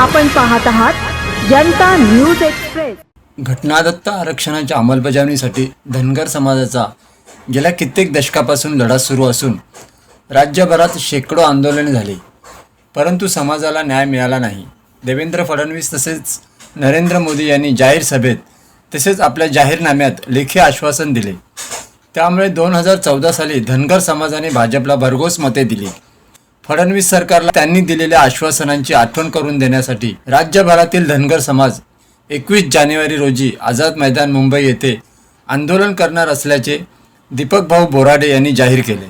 आपण पाहत आहात जनता न्यूज एक्सप्रेस. घटनादत्त आरक्षणाच्या अंमलबजावणीसाठी धनगर समाजाचा गेल्या कित्येक दशकापासून लढा सुरू असून राज्यभरात शेकडो आंदोलने झाली. परंतु समाजाला न्याय मिळाला नाही. देवेंद्र फडणवीस तसेच नरेंद्र मोदी यांनी जाहीर सभेत तसेच आपल्या जाहीरनाम्यात लेखी आश्वासन दिले. त्यामुळे दोन हजार चौदा साली धनगर समाजाने भाजपला भरघोस मते दिली. फडणवीस सरकारला त्यांनी दिलेल्या आश्वासनांची आठवण करून देण्यासाठी राज्यभरातील धनगर समाज एकवीस जानेवारी रोजी आझाद मैदान मुंबई येथे आंदोलन करणार असल्याचे दीपक भाऊ बोराडे यांनी जाहीर केले.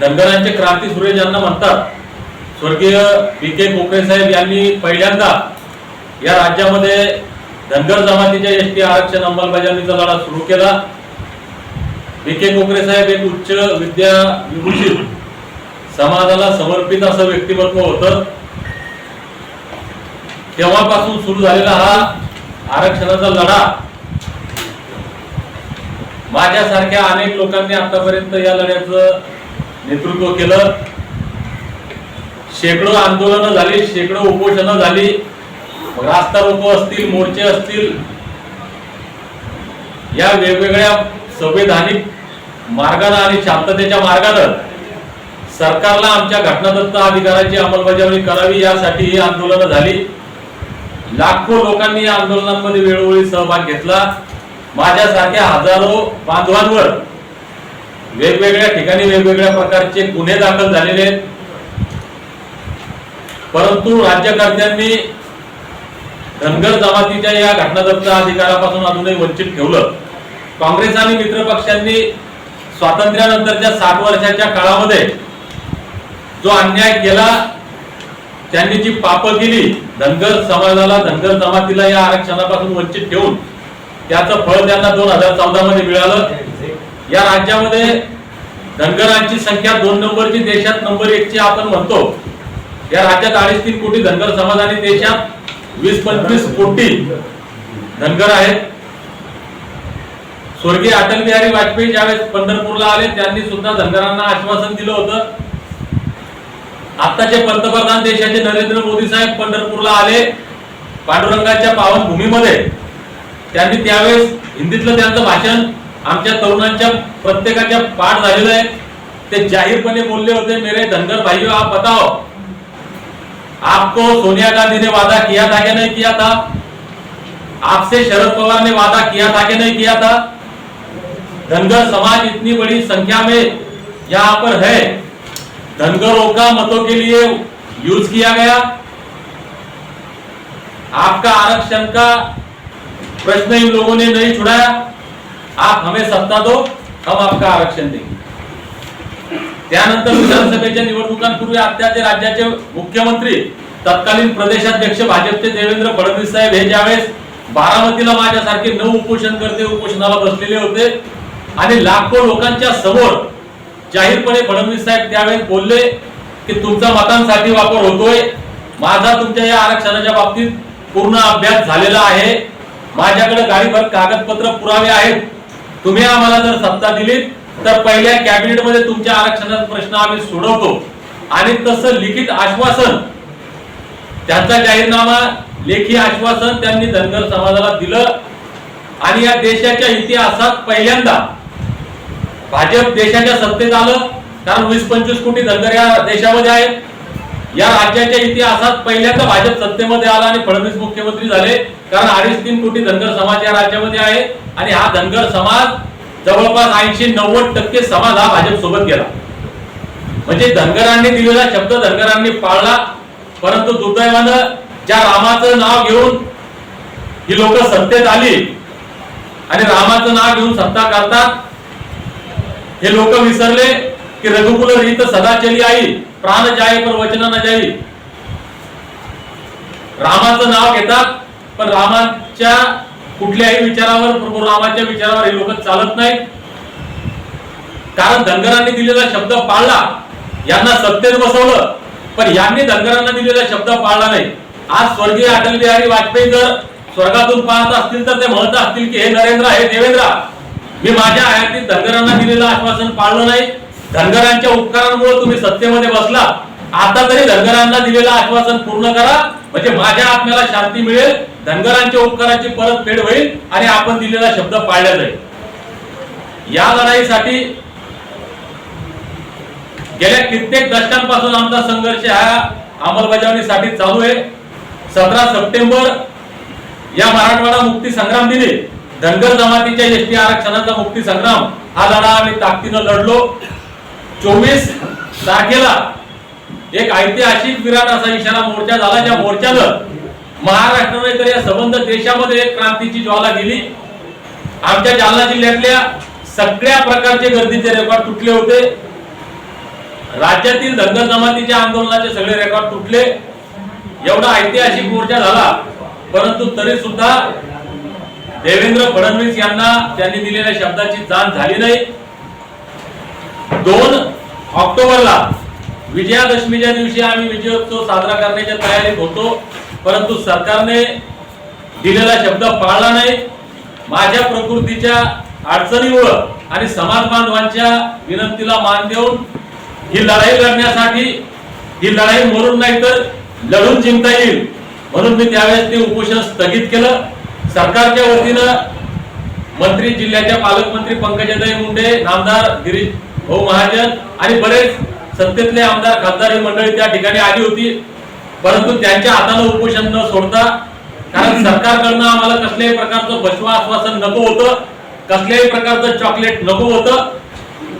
धनगरांचे क्रांती सूर्य ज्यांना म्हणतात स्वर्गीय पी के कोकरे साहेब यांनी पहिल्यांदा या राज्यामध्ये धनगर जमातीच्या एस टी आरक्षण अंमलबजावणीचा लढा सुरू केला. पी के कोकरे साहेब एक उच्च विद्या विभूषित समाजाला समर्पित असं व्यक्तिमत्व होतं. तेव्हापासून सुरू झालेला हा आरक्षणाचा लढा माझ्यासारख्या अनेक लोकांनी आतापर्यंत या लढ्याचं नेतृत्व केलं. शेकडो आंदोलनं झाली शेकडो उपोषणं झाली. रास्ता रोको असतील मोर्चे असतील. या वेगवेगळ्या संवैधानिक मार्गानं आणि शांततेच्या मार्गानं सरकारला आमच्या घटनादत्त अधिकाराची अंमलबजावणी करावी यासाठी ही आंदोलनं झाली. लाखो लोकांनी या आंदोलनांमध्ये वेळोवेळी सहभाग घेतला. माझ्यासारख्या हजारो बांधवांवर वेगवेगळ्या ठिकाणी वेगवेगळ्या प्रकारचे गुन्हे दाखल झालेले आहेत. परंतु राज्यकर्त्यांनी धनगर जमातीच्या या घटनादत्त अधिकारापासून अजूनही वंचित ठेवलं. काँग्रेस आणि मित्रपक्षांनी स्वातंत्र्यानंतरच्या साठ वर्षाच्या काळामध्ये जो अन्याय केला त्यांनी जी पापं केली धनगर समाजाला धनगर जमातीला या आरक्षणापासून वंचित ठेवून त्याचं फळ त्यांना दोन हजार चौदा मध्ये मिळालं. या राज्यामध्ये धनगरांची संख्या दोन नंबरची देशात नंबर एकची आपण म्हणतो. या राज्यात अडीच तीन कोटी धनगर समाज आणि देशात वीस पंचवीस कोटी धनगर आहेत. स्वर्गीय अटल बिहारी वाजपेयी ज्यावेळेस पंढरपूरला आले त्यांनी सुद्धा धनगरांना आश्वासन दिलं होतं. आताचे पंतप्रधान देशाचे नरेंद्र मोदी साहेब पंढरपूरला आले पांडुरंगाच्या पावनभूमीमध्ये त्यांनी त्यावेळेस हिंदीतलं त्यांचं भाषण आमच्या तरुणांच्या प्रत्येकाच्या पाठ झालेलं आहे. ते जाहीरपणे बोलले होते मेरे धनगर भाइयों आप बताओ. आपको सोनिया गांधी ने वादा किया था क्या नहीं किया था? आपसे शरद पवार ने वादा किया था क्या नहीं किया था? धनगर समाज इतनी बड़ी संख्या में यहाँ पर है। धनगरों का मतों के लिए यूज किया गया। आपका आरक्षण का प्रश्न इन लोगों ने नहीं छुड़ाया आप हमें सत्ता दो हम आपका आरक्षण देंगे। त्यानंतर विधानसभेच्या निवडणुकांपूर्वी आत्ताचे राज्याचे मुख्यमंत्री तत्कालीन प्रदेशाध्यक्ष भाजपचे देवेंद्र फडणवीस साहेब हे ज्यावेळेस बारामतीला माझ्यासारखे नऊ उपोषण करते उपोषणाला बसलेले होते आणि लाखो लोकांच्या समोर जाहीरपणे फडणवीस साहेब त्यावेळेस बोलले की तुमचा मतांसाठी वापर होतोय. माझा तुमच्या या आरक्षणाच्या बाबतीत पूर्ण अभ्यास झालेला आहे. माझ्याकडे गाडीभर कागदपत्र पुरावे आहेत. तुम्ही आम्हाला जर सत्ता दिली तर पहिल्या कॅबिनेटमध्ये तुमच्या आरक्षणाचा प्रश्न आम्ही सोडवतो. आणि तसं लिखित आश्वासन त्यांचा जाहीरनामा लेखी आश्वासन त्यांनी धनगर समाजाला दिलं. आणि या देशाच्या इतिहासात पहिल्यांदा भाजप देशाच्या सत्तेत आलं कारण वीस पंचवीस कोटी धनगर या देशामध्ये आहेत. या राज्याच्या इतिहासात पहिल्यांदा भाजप सत्तेमध्ये आला आणि फडणवीस मुख्यमंत्री झाले कारण अडीच तीन कोटी धनगर समाज या राज्यामध्ये आहे. आणि हा धनगर समाज जवळपास ऐंशी नव्वद टक्के समाज हा भाजप सोबत गेला. म्हणजे धनगरांनी दिलेला शब्द धनगरांनी पाळला परंतु दुर्दैवानं ज्या रामाचं नाव घेऊन ही लोक सत्तेत आली आणि रामाचं नाव घेऊन सत्ता करतात हे लोक विसरले की रघुकुल रीत सदा चली आई प्राण जाई पण वचन न जाई. रामाचं नाव घेतात पण रामाच्या कुठल्याही विचारावर प्रभू रामाच्या विचारावर हे लोक चालत नाहीत. कारण धनगरांनी दिलेला शब्द पाळला यांना सत्तेत बसवलं पण यांनी धनगरांना दिलेला शब्द पाळला नाही. आज स्वर्गीय अटल बिहारी वाजपेयी जर स्वर्गातून पाहत असतील तर ते म्हणत असतील की हे नरेंद्र हे देवेंद्र मी माझ्या आयातीत धनगरांना दिलेलं आश्वासन पाळलं नाही. धनगरांच्या उपकारांमुळे तुम्ही सत्तेमध्ये बसला. आता तरी धनगरांना दिलेलं आश्वासन पूर्ण करा. म्हणजे माझ्या आत्म्याला शांती मिळेल. धनगरांच्या उपकाराची परतफेड होईल आणि आपण दिलेला शब्द पाळला जाईल. या लढाईसाठी गेल्या कित्येक दशकांपासून आमचा संघर्ष हा अंमलबजावणीसाठी चालू आहे. सतरा सप्टेंबर या मराठवाडा मुक्ती संग्राम दिनी धनगर जमातीच्या एसटी आरक्षणाचा मुक्ती संग्राम. हा लढा आम्ही ताकदीनं लढलो. चोवीस तारखेला एक ऐतिहासिक विराट असा इशारा मोर्चा झाला ज्या मोर्चानं महाराष्ट्राने तर या संबंध देशामध्ये एक क्रांतीची ज्वाला गेली आमच्या जालना जिल्ह्यातल्या सगळ्या प्रकारचे गर्दीचे रेकॉर्ड तुटले होते. राज्यातील धनगर जमातीच्या आंदोलनाचे सगळे रेकॉर्ड तुटले. एवढा ऐतिहासिक मोर्चा झाला परंतु तरी सुद्धा देवेंद्र फडणवीस यांना त्यांनी दिलेल्या शब्दाची जाण झाली नाही. दोन ऑक्टोबरला विजयादशमीच्या दिवशी आम्ही विजयोत्सव साजरा करण्याच्या तयारीत होतो परंतु सरकारने दिलेला शब्द पाळला नाही. माझ्या प्रकृतीच्या अडचणीमुळं आणि समाज बांधवांच्या विनंतीला मान देऊन ही लढाई लढण्यासाठी ही लढाई मरून नाही तर लढून जिंकता येईल म्हणून मी त्यावेळेस ते उपोषण स्थगित केलं. सरकारच्या वतीनं मंत्री जिल्ह्याच्या पालकमंत्री पंकजाताई मुंडे नामदार गिरीश भाऊ महाजन आणि बरेच सत्तेतले आमदार खासदार ही मंडळी त्या ठिकाणी आली होती. परंतु त्यांच्या हातानं उपोषण न सोडता कारण सरकारकडनं आम्हाला कसल्याही प्रकारचं बसवा आश्वासन नको होतं कसल्याही प्रकारचं चॉकलेट नको होतं.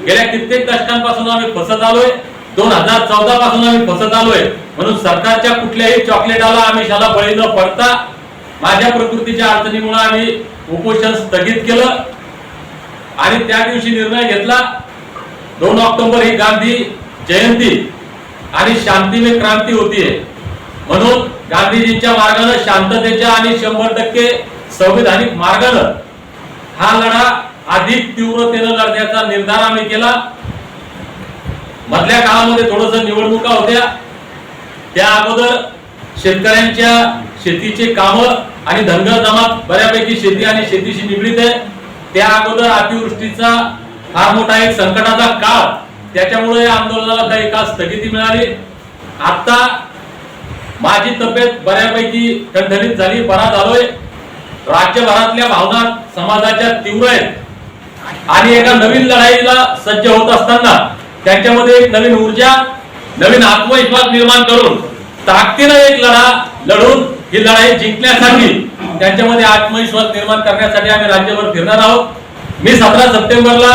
गेल्या कित्येक दशकांपासून आम्ही फसत आलोय. दोन हजार चौदा पासून आम्ही फसत आलोय. म्हणून सरकारच्या कुठल्याही चॉकलेटाला आम्ही शाला बळी न पडता माझ्या प्रकृतीच्या अडचणीमुळे आम्ही उपोषण स्थगित केलं. आणि त्या दिवशी निर्णय घेतला दोन ऑक्टोबर ही गांधी जयंती आणि शांतीने क्रांती होतीये. म्हणून गांधीजींच्या मार्गानं शांततेच्या आणि शंभर टक्के संविधानिक मार्गानं हा लढा अधिक तीव्रतेनं लढण्याचा निर्धार आम्ही केला. मधल्या काळामध्ये थोडस निवडणुका होत्या. त्या अगोदर शेतकऱ्यांच्या शेतीचे काम आणि धनगर जमात बऱ्यापैकी शेती आणि शेतीशी निगडीत आहे. त्या अगोदर अतिवृष्टीचा फार मोठा एक संकटाचा काळ. त्याच्यामुळे या आंदोलनाला काही काळ स्थगिती मिळाली. आता माझी तब्येत बऱ्यापैकी ठणठणीत झाली बरा झालोय. राज्यभरातल्या भावना समाजाच्या तीव्र आहेत. आणि एका नवीन लढाईला सज्ज होत असताना त्यांच्यामध्ये एक नवीन ऊर्जा नवीन आत्मविश्वास निर्माण करून ताकदीनं एक लढा लढून ही लढाई जिंकण्यासाठी त्यांच्यामध्ये आत्मविश्वास निर्माण करण्यासाठी आम्ही राज्यभर फिरणार आहोत. मी सतरा सप्टेंबरला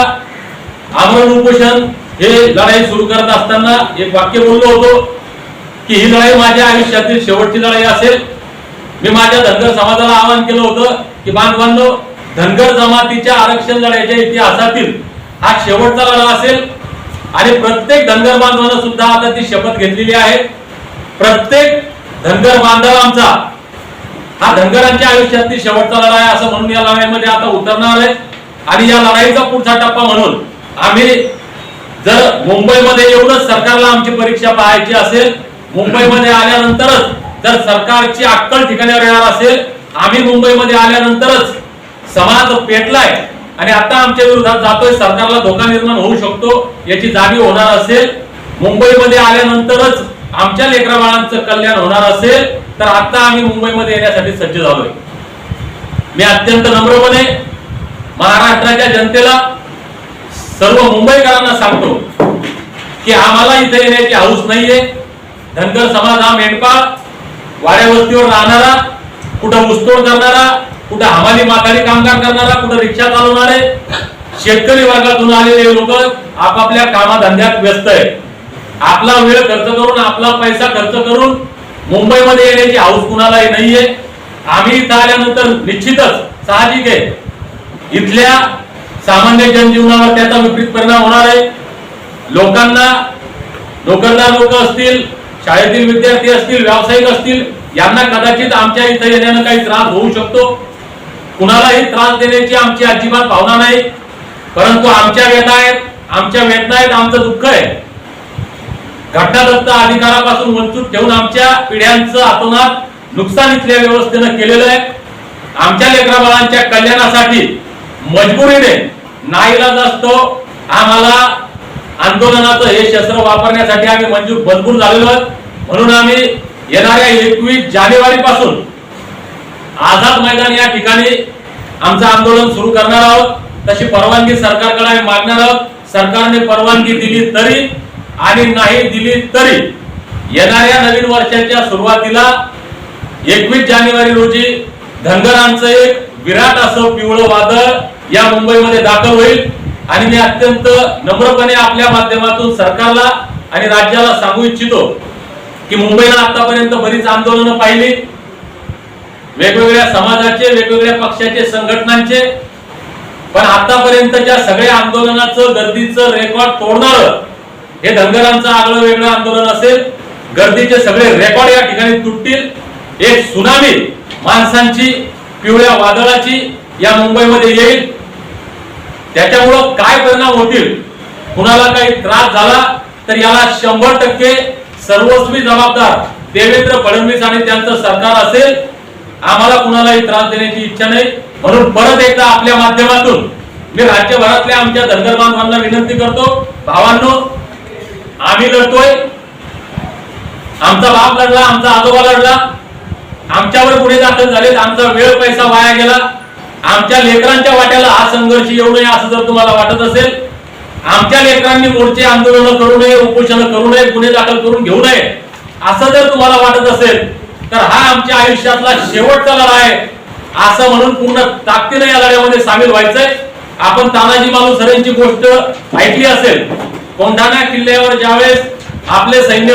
आमरण उपोषण हे लढाई सुरू करत असताना एक वाक्य बोललो होतो की ही लढाई माझ्या आयुष्यातील शेवटची लढाई असेल. मी माझ्या धनगर समाजाला आवाहन केलं होतं की बांधवांनो धनगर जमातीच्या आरक्षण लढ्याच्या इतिहासातील हा शेवटचा लढा असेल. आणि प्रत्येक धनगर बांधवानं सुद्धा आता ती शपथ घेतलेली आहे. प्रत्येक धनगर बांधव आमचा. हा धनगरांच्या आयुष्यातील शेवटचा लढा आहे असं म्हणून या लढाईमध्ये आता उतरणार आहे. आणि या लढाईचा पुढचा टप्पा म्हणून आम्ही जर मुंबईमध्ये येऊनच सरकारला आमची परीक्षा पाहायची असेल मुंबईमध्ये आल्यानंतरच जर सरकारची अक्कल ठिकाणावर येणार असेल आम्ही मुंबईमध्ये आल्यानंतरच समाज पेटलाय आणि आता आमच्या विरोधात जातोय सरकारला धोका निर्माण होऊ शकतो याची जाणीव होणार असेल. मुंबईमध्ये आल्यानंतरच आमच्या लेकरा बाळांचं कल्याण होणार असेल तर आता आम्ही मुंबईमध्ये येण्यासाठी सज्ज झालोय. मी अत्यंत नम्रपणे महाराष्ट्राच्या जनतेला सर्व मुंबईकरांना सांगतो की आम्हाला इथे येण्याची हाऊस नाहीये. धनगर समाज हा मेंढपाळ वाड्यावस्तीवर राहणारा कुठं ऊसतोड करणारा कुठं हमाली माथारी कामगार करणारा कुठं रिक्षा चालवणारे शेतकरी वर्गातून आलेले लोक आपापल्या कामाधंद्यात व्यस्त आहे आपला वेळ खर्च करून आपला पैसा खर्च करून मुंबईमध्ये येण्याची हाऊस कुणालाही नाहीये. आम्ही इथं आल्यानंतर निश्चितच साहजिक आहे. इथल्या सामान्य जनजीवनावर त्याचा विपरीत परिणाम होणार आहे. लोकांना नोकरदार लोक असतील शाळेतील विद्यार्थी असतील व्यावसायिक असतील यांना कदाचित आमच्या इथं येण्यानं काही त्रास होऊ शकतो. कुणालाही त्रास देण्याची आमची अजिबात भावना नाही. परंतु आमच्या व्यथा आहेत आमच्या वेदना आहेत आमचं दुःख आहे. घटनादत्त अधिकारापासून वंचित ठेवून आमच्या पिढ्यांचं आतोनात नुकसान इथल्या व्यवस्थेनं केलेलं आहे. आमच्या लेकराबाळांच्या कल्याणासाठी मजबुरीने नाईलाज असतो. आम्हाला आंदोलनाचं हे शस्त्र वापरण्यासाठी आम्ही मंजूर मजबूर झालेलो आहोत. म्हणून आम्ही येणाऱ्या एकवीस जानेवारी पासून आझाद मैदान या ठिकाणी आमचं आंदोलन सुरू करणार आहोत. तशी परवानगी सरकारकडे आम्ही मागणार आहोत. सरकारने परवानगी दिली तरी आणि नाही दिली तरी. येणाऱ्या नवीन वर्षाच्या सुरुवातीला एकवीस जानेवारी रोजी धनगरांचं एक विराट असं पिवळं वादळ या मुंबईमध्ये दाखल होईल. आणि मी अत्यंत नम्रपणे आपल्या माध्यमातून सरकारला आणि राज्याला सांगू इच्छितो की मुंबईला आतापर्यंत बरीच आंदोलनं पाहिली. वेगवेगळ्या समाजाचे वेगवेगळ्या पक्षाचे संघटनांचे. पण आतापर्यंतच्या सगळ्या आंदोलनाचं गर्दीचं रेकॉर्ड तोडणार हे धनगरांचं आगळं वेगळं आंदोलन असेल गर्दीचे सगळे रेकॉर्ड या ठिकाणी तुटतील. एक सुनामी माणसांची पिवळ्या वादळाची या मुंबईमध्ये येईल. त्याच्यामुळं काय परिणाम होतील? कुणाला काही त्रास झाला तर याला शंभर टक्के सर्वस्वी जबाबदार देवेंद्र फडणवीस आणि त्यांचं सरकार असेल. आम्हाला कुणालाही त्रास देण्याची इच्छा नाही. म्हणून परत एकदा आपल्या माध्यमातून मी राज्यभरातल्या आमच्या धनगर बांधवांना विनंती करतो भावांनो आम्ही लढतोय. आमचा बाप लढला आमचा आजोबा लढला. आमच्यावर गुन्हे दाखल झालेत आमचा वेळ पैसा वाया गेला. आमच्या लेकरांच्या वाट्याला हा संघर्ष येऊ नये असं जर तुम्हाला वाटत असेल आमच्या लेकरांनी मोर्चे आंदोलन करू नये उपोषण करू नये गुन्हे दाखल करून घेऊ नये असं जर तुम्हाला वाटत असेल तर हा आमच्या आयुष्यातला शेवटचा लढा आहे. असं म्हणून पूर्ण ताकदीने या लढ्यामध्ये सामील व्हायचंय. आपण तानाजी मालुसरेंची गोष्ट ऐकली असेल कोंढाणा किल्ल्यावर ज्यावेळेस आपले सैन्य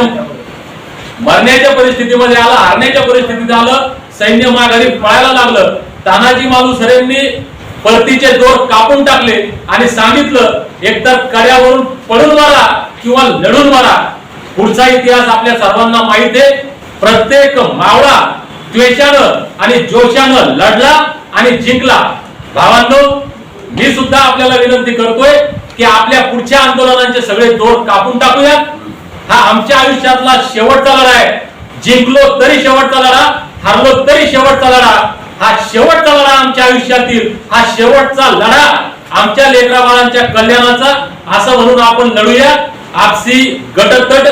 मरण्याच्या परिस्थितीमध्ये आलं हारण्याच्या परिस्थितीत आलं सैन्य माघारी पळायला लागलं तानाजी मालुसरेंनी परतीचे दोर कापून टाकले आणि सांगितलं एकतर कड्यावरून पडून मारा किंवा लढून मारा. पुढचा इतिहास आपल्या सर्वांना माहीत आहे. प्रत्येक मावळा द्वेषानं आणि जोशानं लढला आणि जिंकला. भावांनो मी सुद्धा आपल्याला विनंती करतोय की आपल्या पुढच्या आंदोलनांचे सगळे दोर कापून टाकूयात. हा आमच्या आयुष्यातला शेवटचा लढा आहे. जिंकलो तरी शेवटचा लढा हारलो तरी शेवटचा लढा. हा शेवटचा लढा आमच्या आयुष्यातील हा शेवटचा लढा आमच्या लेकरा बाळांच्या कल्याणाचा असं म्हणून आपण लढूया. आपसी गटतट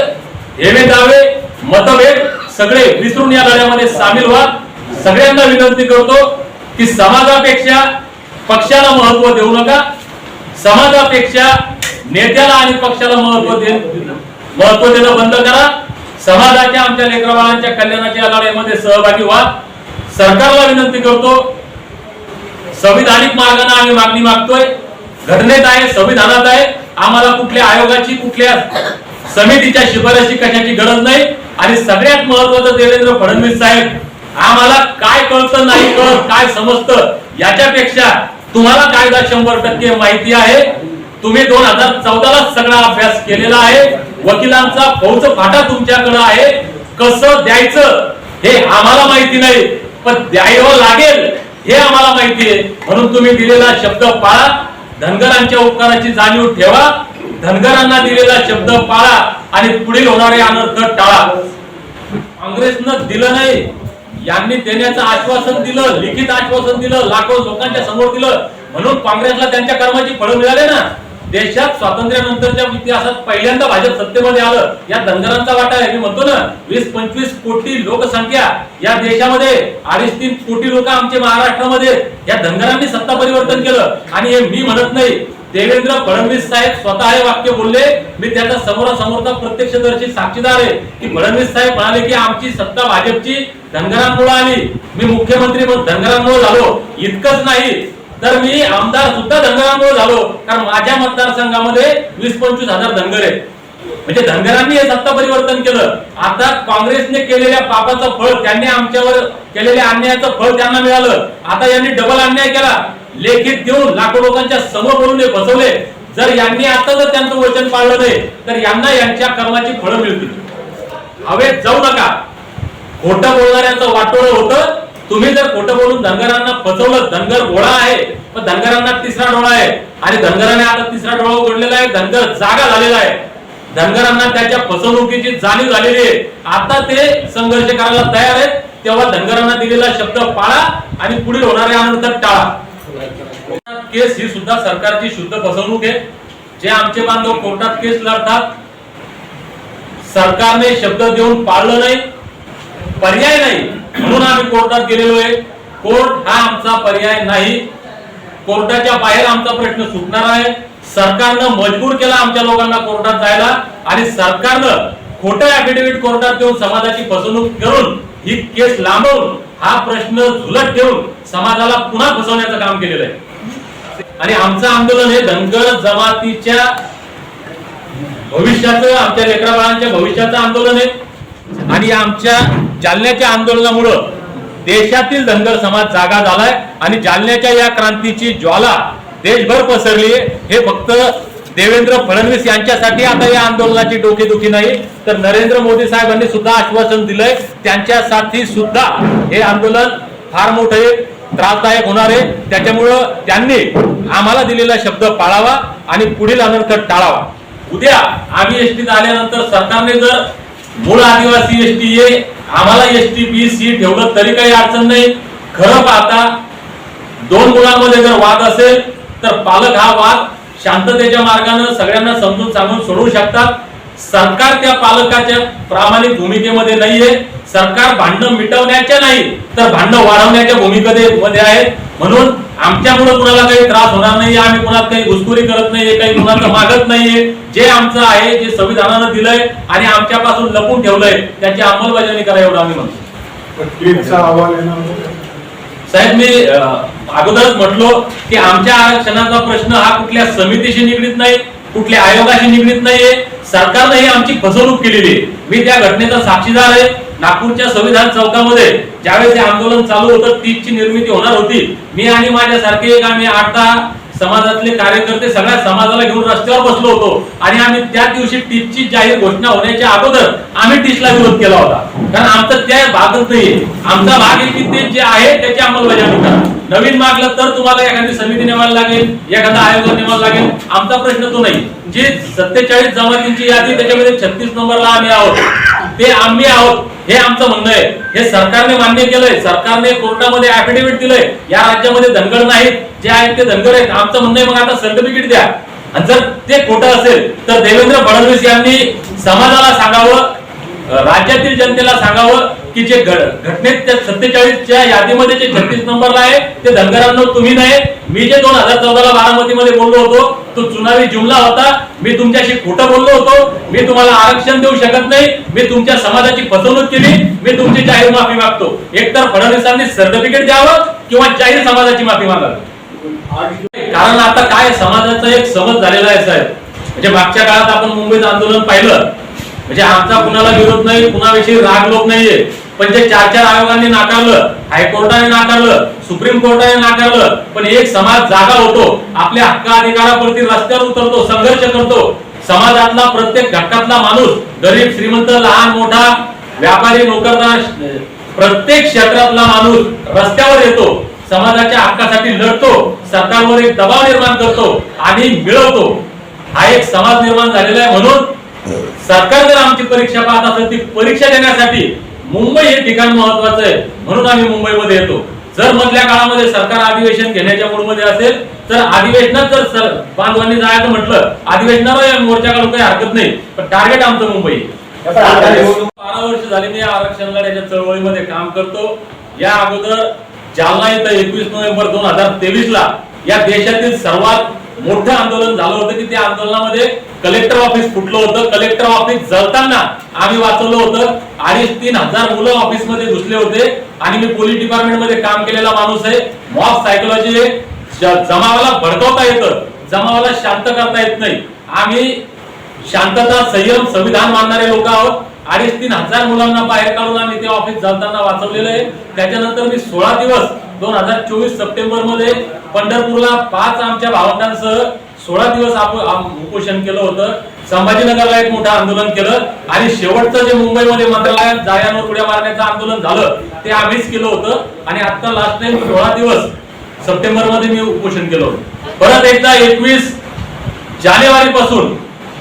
हेवे दावे मतभेद सगळे विसरून या लढ्यामध्ये सामील व्हा. सगळ्यांना विनंती करतो की समाजापेक्षा पक्षाला महत्त्व देऊ नका. समाजापेक्षा नेत्याला आणि पक्षाला महत्त्व दे महत्त्व देणं बंद करा. समाजाच्या आमच्या लेकरबाळांच्या कल्याणाच्या लढाईमध्ये सहभागी व्हा. सरकारला विनंती करतो संविधानिक मार्गाने आम्ही मागणी मागतोय. घटनेत आहे संविधानात आहे. आम्हाला कुठल्या आयोगाची कुठल्या समितीच्या शिफारशी कशाची गरज नाही. आणि सगळ्यात महत्वाचं देवेंद्र फडणवीस साहेब आम्हाला काय कळतं नाही कळत काय समजतं याच्यापेक्षा तुम्हाला कायदा शंभर टक्के माहिती आहे. तुम्ही दोन हजार चौदाला सगळा अभ्यास केलेला आहे. वकिलांचा फौज फाटा तुमच्याकडे आहे. कसं द्यायचं हे आम्हाला माहिती नाही पण द्यायला लागेल हे आम्हाला माहिती आहे. म्हणून तुम्ही दिलेला शब्द पाळा. धनगरांच्या उपकाराची जाणीव ठेवा. धनगरांना दिलेला शब्द पाळा आणि पुढील होणारे अनर्थ टाळा. काँग्रेसनं दिलं नाही. यांनी देण्याचं आश्वासन दिलं लिखित आश्वासन दिलं लाखो लोकांच्या समोर दिलं. म्हणून काँग्रेसला त्यांच्या कर्माची फळं मिळाले ना. देशात स्वातंत्र्यानंतरच्या इतिहासात पहिल्यांदा भाजप सत्तेमध्ये आलं. या धनगरांचा वाटा आहे मी म्हणतो ना वीस पंचवीस कोटी लोकसंख्या या देशामध्ये अडीच तीन कोटी लोक आमचे महाराष्ट्रामध्ये. या धनगरांनी सत्ता परिवर्तन केलं. आणि हे मी म्हणत नाही देवेंद्र फडणवीस साहेब स्वतः हे वाक्य बोलले. मी त्याचा समोरासमोरचा प्रत्यक्षदर्शी साक्षीदार आहे. की फडणवीस साहेब म्हणाले की आमची सत्ता भाजपची धनगरांमुळे आली. मी मुख्यमंत्री धनगरांमुळे झालो. इतकंच नाही तर मी आमदार सुद्धा धनगरांमुळे झालो. कारण माझ्या मतदारसंघामध्ये वीस पंचवीस हजार धनगर आहेत. म्हणजे धनगरांनी हे सत्ता परिवर्तन केलं. आता काँग्रेसने केलेल्या पापाचं फळ त्यांनी आमच्यावर केलेल्या अन्यायाचं फळ त्यांना मिळालं. आता यांनी डबल अन्याय केला. लेखित देऊन लाखो लोकांच्या समोर बोलून हे जर यांनी आता जर त्यांचं वचन पाळलं नाही तर यांना यांच्या कर्माची फळं मिळतील. हवेत जाऊ नका. खोटं बोलणाऱ्यांचं वाटोळ होतं. तुम्ही जर खोटं बोलून धनगरांना फसवलं धनगर गोळा आहे पण धनगरांना तिसरा डोळा आहे. आणि धनगराने आता तिसरा डोळा उघडलेला आहे धनगर जागा झालेला आहे. धनगरांना त्याच्या फसवणुकीची जाणीव झालेली आहे. आता ते संघर्ष करायला तयार आहेत. तेव्हा धनगरांना दिलेला शब्द पाळा आणि पुढील होणारे अनर्थ टाळा. केस ही सुद्धा सरकारची शुद्ध फसवणूक आहे. जे आमचे बांधव कोर्टात केस लढतात सरकारने शब्द देऊन पाळलं नाही पर्याय नाही. म्हणून आम्ही कोर्टात गेलेलो आहे. कोर्ट हा आमचा पर्याय नाही. कोर्टाच्या बाहेर आमचा प्रश्न सुटणार आहे. सरकारनं मजबूर केला आमच्या लोकांना कोर्टात जायला आणि सरकारनं खोटं ऍफिडेव्हिट कोर्टात देऊन समाजाची फसवणूक करून ही केस लांबवून हा प्रश्न झुलत ठेवून समाजाला पुन्हा फसवण्याचं काम केलेलं आहे. आणि आमचं आंदोलन हे धनगर जमातीच्या भविष्याचं आमच्या लेकरा बाळांच्या भविष्याचं आंदोलन आहे. आणि आमच्या जालन्याच्या आंदोलनामुळं देशातील धनगर समाज जागा झालाय. आणि जालन्याच्या या क्रांतीची ज्वाला देशभर पसरली हे फक्त देवेंद्र फडणवीस यांच्यासाठी आता या आंदोलनाची डोकेदुखी नाही. तर नरेंद्र मोदी साहेबांनी सुद्धा आश्वासन दिलंय. त्यांच्यासाठी सुद्धा हे आंदोलन फार मोठं त्रासदायक होणार आहे. त्याच्यामुळं त्यांनी आम्हाला दिलेला शब्द पाळावा आणि पुढील अनर्थ टाळावा. उद्या आम्ही एसटीत आल्यानंतर सरकारने जर मूळ आदिवासी एसटी ये आम्हाला एसटी बी सी ठेवलं तरी काही अडचण नाही. खरं पाहता दोन मुलांमध्ये जर वाद असेल तर पालक हा वाद शांततेच्या मार्गाने सगळ्यांना समजून सांगून सोडवू शकतात. सरकार त्या पालकाच्या प्रामाणिक भूमिकेमध्ये नाहीये. सरकार भांडण मिटवण्याच्या नाही तर भांडण वाढवण्याच्या भूमिकेमध्ये आहे म्हणून आमच्यामुळे कुणाला काही त्रास होणार नाही आम्ही कुणाला काही घुसखोरी करत नाहीये काही कुणाचं मागत नाहीये. जे आमचं आहे जे संविधानानं दिलंय आणि आमच्यापासून लपून ठेवलंय त्याची अंमलबजावणी करा एवढं आम्ही म्हणतो. अहवाल येणार साहेब मी अगोदरच म्हटलो की आमच्या आरक्षणाचा प्रश्न हा कुठल्या समितीशी निगडीत नाही कुठल्या आयोगाशी निगडीत नाहीये. सरकारने ही आमची फसवणूक केलेली आहे. मी त्या घटनेचा साक्षीदार आहे. नागपूरच्या संविधान चौकामध्ये ज्यावेळेस हे आंदोलन चालू होतं टीपची निर्मिती होणार होती. मी आणि माझ्यासारखे एक आम्ही आठ दहा समाजातले कार्यकर्ते सगळ्या समाजाला घेऊन रस्त्यावर बसलो होतो. आणि आम्ही त्या दिवशी टीपची जाहीर घोषणा होण्याच्या अगोदर आम्ही टीचला विरोध केला होता. कारण आमचा त्या भागच नाहीये. आमचा भाग आहे की ते जे आहे त्याची अंमलबजावणी करा. नवीन मागलं तर तुम्हाला एखादी समिती नेमायला लागेल एखादा आयोग नेमायला लागेल. आमचा प्रश्न तो नाही. जी सत्तेचाळीस जमातींची यादी त्याच्यामध्ये छत्तीस नंबरला आम्ही आहोत. ते आम्ही आहोत हे आमचं म्हणणं आहे. हे सरकारने मान्य केलंय. सरकारने कोर्टामध्ये ऍफिडेव्हिट दिलंय. या राज्यामध्ये धनगड नाहीत. जे आहेत ते धनगड आहेत. आमचं म्हणणं आहे मग आता सर्टिफिकेट द्या. आणि जर ते खोटं असेल तर देवेंद्र फडणवीस यांनी समाजाला सांगावं राज्यातील जनतेला सांगावं की जे घटनेत त्या सत्तेचाळीसच्या यादीमध्ये जे छत्तीस नंबरला आहे ते धनगरांनो तुम्ही नाही. मी जे दोन हजार चौदाला बारामतीमध्ये बोललो होतो तो चुनावी जुमला होता. मी तुमच्याशी खोटं बोललो होतो. मी तुम्हाला आरक्षण देऊ शकत नाही. मी तुमच्या समाजाची फसवणूक केली. मी तुमची जाहीर माफी मागतो. एकतर फडणवीसांनी सर्टिफिकेट द्यावं किंवा जाहीर समाजाची माफी मागावी. कारण आता काय समाजाचा एक समज झालेला आहे साहेब. म्हणजे मागच्या काळात आपण मुंबईत आंदोलन पाहिलं. म्हणजे आमचा कुणाला विरोध नाही कुणाविषयी राग लोक नाहीये. पण जे चार चार आयोगांनी नाकारलं हायकोर्टाने नाकारलं सुप्रीम कोर्टाने नाकारलं पण एक समाज जागा होतो आपल्या हक्क अधिकारावरती रस्त्यावर उतरतो संघर्ष करतो समाजातला प्रत्येक घटकातला माणूस गरीब श्रीमंत लहान मोठा व्यापारी नोकरदार प्रत्येक क्षेत्रातला माणूस रस्त्यावर येतो समाजाच्या हक्कासाठी लढतो सरकारवर एक दबाव निर्माण करतो आणि मिळवतो. हा एक समाज निर्माण झालेला आहे म्हणून सरकार जर आमची परीक्षा पाहत असेल ती परीक्षा देण्यासाठी मुंबई हे ठिकाण महत्वाचं आहे. म्हणून आम्ही मुंबईमध्ये येतो. जर मधल्या काळामध्ये सरकार अधिवेशन घेण्याच्या मूडमध्ये असेल तर अधिवेशनात जर सर बांधवांनी जायचं म्हटलं अधिवेशनावर मोर्चा काढून काही हरकत नाही. पण टार्गेट आमचं मुंबई. बारा वर्ष झाली मी या आरक्षण लढ्याच्या चळवळीमध्ये काम करतो. या अगोदर जालना इथं एकवीस नोव्हेंबर दोन हजार तेवीस ला या देशातील सर्वात मोठं आंदोलन झालं होतं की त्या आंदोलनामध्ये कलेक्टर ऑफिस फुटलं होतं. कलेक्टर ऑफिस जळताना आम्ही वाचवलं होतं. अडीच तीन हजार मुलं ऑफिसमध्ये घुसले होते. आणि मी पोलीस डिपार्टमेंटमध्ये काम केलेला माणूस आहे. मॉब सायकोलॉजी आहे जमावाला भडकवता येतं. जमावाला शांत करता येत नाही. आम्ही शांतता संयम संविधान मानणारे लोक आहोत. अडीच तीन हजार मुलांना बाहेर काढून आम्ही ते ऑफिस जळताना वाचवलेलं आहे. त्याच्यानंतर मी सोळा दिवस दोन हजार चोवीस सप्टेंबरमध्ये पंढरपूरला पाच आमच्या भावंडांसह सोळा दिवस आपण उपोषण केलं होतं. संभाजीनगरला एक मोठं आंदोलन केलं आणि शेवटचं जे मुंबईमध्ये मंत्रालयात जाळ्यांवर उड्या मारण्याचं आंदोलन झालं ते आम्हीच केलं होतं. आणि आता लास्ट टाइम सोळा दिवस सप्टेंबरमध्ये मी उपोषण केलं होतं. परत एकदा एकवीस जानेवारी पासून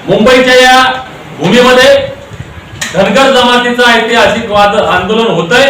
मुंबईच्या या भूमीमध्ये धनगर जमातीचं ऐतिहासिक वाद आंदोलन होत आहे